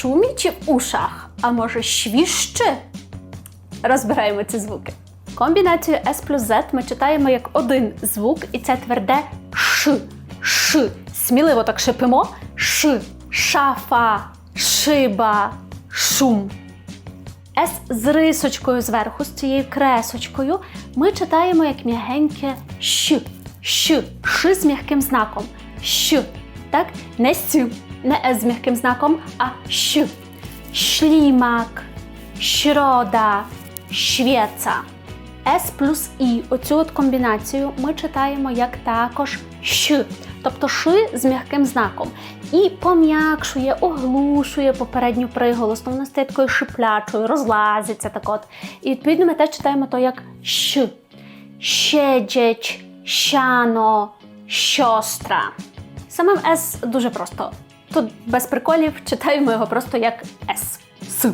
шумі чи в ушах? А може свіще? Розбираємо ці звуки. Комбінацію S плюс Z ми читаємо як один звук, і це тверде ш. Ш. Сміливо так шипимо. Ш. Шафа, шиба, шум. С з рисочкою зверху, з цією кресочкою, ми читаємо як м'ягеньке щ. Щ. Ш з м'яким знаком. Щ. Так? Не сю, не С з м'яким знаком, а щ. Шлімак, środa, świeca. С плюс І. Оцю от комбінацію ми читаємо як також щ, тобто ши з м'яким знаком. І пом'якшує, оглушує попередню приголосну, вона стає такою шиплячою, розлазиться так от. І відповідно ми теж читаємо то як щ. Siedzieć, siano, siostra. Самим С дуже просто. Тут без приколів читаємо його просто як С. С.